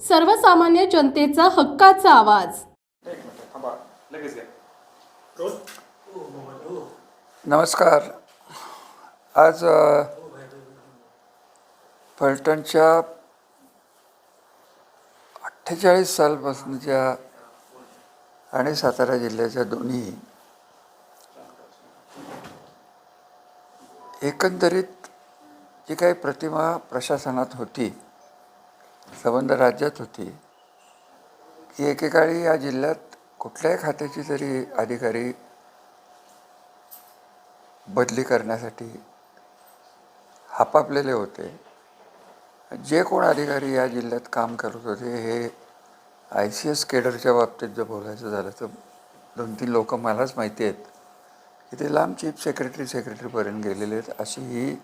सर्वसामान्य जनतेचा हक्काचा आवाज. नमस्कार. आज फलटणच्या अठ्ठेचाळीस सालपासूनच्या आणि सातारा जिल्ह्याच्या दोन्ही एकंदरीत जी काही प्रतिमा प्रशासनात होती संबंध राज्यात होती. की एकेकाळी या जिल्ह्यात कुठल्याही खात्याची जरी अधिकारी बदली करण्यासाठी हापापलेले होते. जे कोण अधिकारी या जिल्ह्यात काम करत होते हे आय सी एस केडरच्या बाबतीत जर बोलायचं झालं तर दोन तीन लोक मलाच माहिती आहेत. की ते लांब चीफ सेक्रेटरी सेक्रेटरीपर्यंत गेलेले आहेत. अशी ही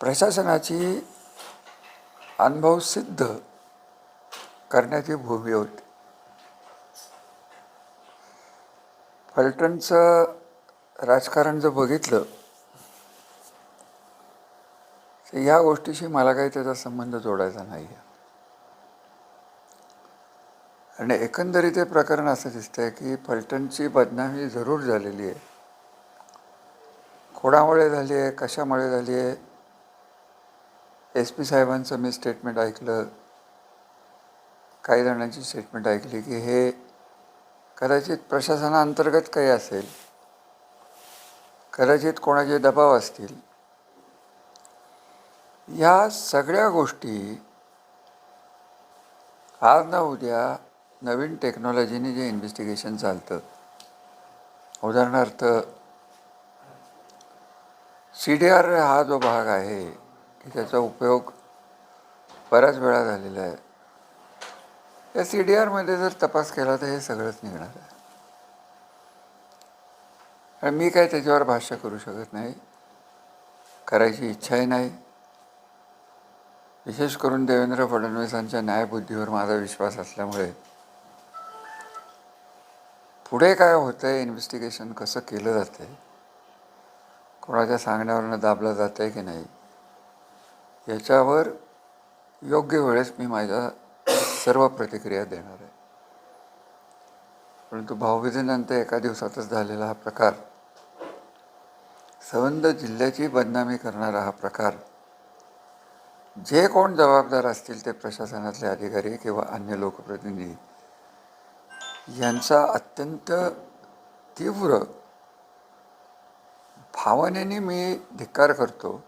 प्रशासनाची अनुभव सिद्ध करण्याची भूमी होती. फलटणचं राजकारण जर बघितलं तर ह्या गोष्टीशी मला काही त्याचा संबंध जोडायचा नाही आहे आणि एकंदरीत हे प्रकरण असं दिसतंय की फलटणची बदनामी जरूर झालेली आहे. कोणामुळे झाली आहे? कशामुळे झाली आहे? एस पी साहेबांचं मी स्टेटमेंट ऐकलं. काही जणांची स्टेटमेंट ऐकली की हे कदाचित प्रशासनाअंतर्गत काही असेल कदाचित कोणाचे दबाव असतील. या सगळ्या गोष्टी आज ना उद्या नवीन टेक्नॉलॉजीने जे इन्व्हेस्टिगेशन चालतं उदाहरणार्थ सी डी आर हा जो भाग आहे त्याचा उपयोग बऱ्याच वेळा झालेला आहे. या सी डी आरमध्ये जर तपास केला तर हे सगळंच निघणार आहे. आणि मी काय त्याच्यावर भाष्य करू शकत नाही करायची इच्छाही नाही. विशेष करून देवेंद्र फडणवीसांच्या न्यायबुद्धीवर माझा विश्वास असल्यामुळे. पुढे काय होतं आहे इन्व्हेस्टिगेशन कसं केलं जातं आहे कोणाच्या सांगण्यावरनं दाबलं जातं आहे की नाही याच्यावर योग्य वेळेस मी माझ्या सर्व प्रतिक्रिया देणार आहे. परंतु भाऊबीजेनंतर एका दिवसातच झालेला हा प्रकार संबंध जिल्ह्याची बदनामी करणारा हा प्रकार जे कोण जबाबदार असतील ते प्रशासनातले अधिकारी किंवा अन्य लोकप्रतिनिधी यांचा अत्यंत तीव्र भावनेने मी धिक्कार करतो.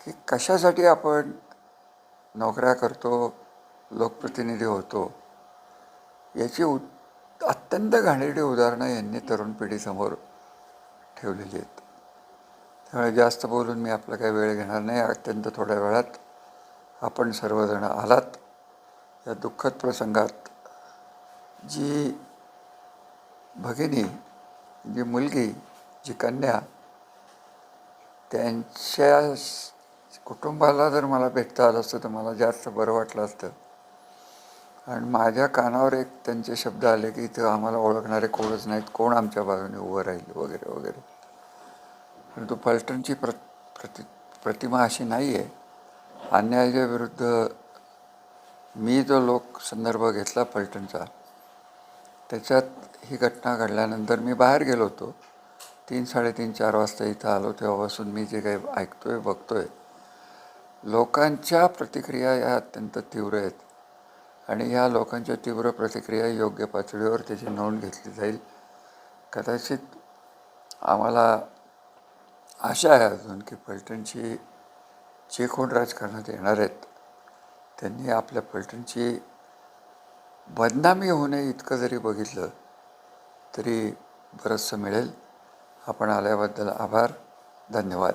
की कशासाठी आपण नोकऱ्या करतो लोकप्रतिनिधी होतो याची उ अत्यंत घाणेरडी उदाहरणं यांनी तरुण पिढीसमोर ठेवलेली आहेत. त्यामुळे जास्त बोलून मी आपला काही वेळ घेणार नाही. अत्यंत थोड्या वेळात आपण सर्वजण आलात. या दुःखद प्रसंगात जी भगिनी जी मुलगी जी कन्या त्यांच्या कुटुंबाला जर मला भेटता आलं असतं तर मला जास्त बरं वाटलं असतं. आणि माझ्या कानावर एक त्यांचे शब्द आले की इथं आम्हाला ओळखणारे कोणच नाहीत कोण आमच्या बाजूने उभं राहील वगैरे वगैरे. परंतु फलटणची प्र प्रति प्रतिमा अशी नाही आहे अन्यायाच्या विरुद्ध मी जो लोक संदर्भ घेतला पलटणचा त्याच्यात ही घटना घडल्यानंतर मी बाहेर गेलो होतो. तीन साडेतीन चार वाजता इथं आलो तेव्हापासून मी जे काही ऐकतो आहे बघतो आहे लोकांच्या प्रतिक्रिया या अत्यंत तीव्र आहेत. आणि या लोकांच्या तीव्र प्रतिक्रिया योग्य पातळीवर त्याची नोंद घेतली जाईल. कदाचित आम्हाला आशा आहे अजून की पलटणची जे कोण राजकारणात येणार आहेत त्यांनी आपल्या पलटणची बदनामी होणे इतकं जरी बघितलं तरी बरंचसं मिळेल. आपण आल्याबद्दल आभार. धन्यवाद.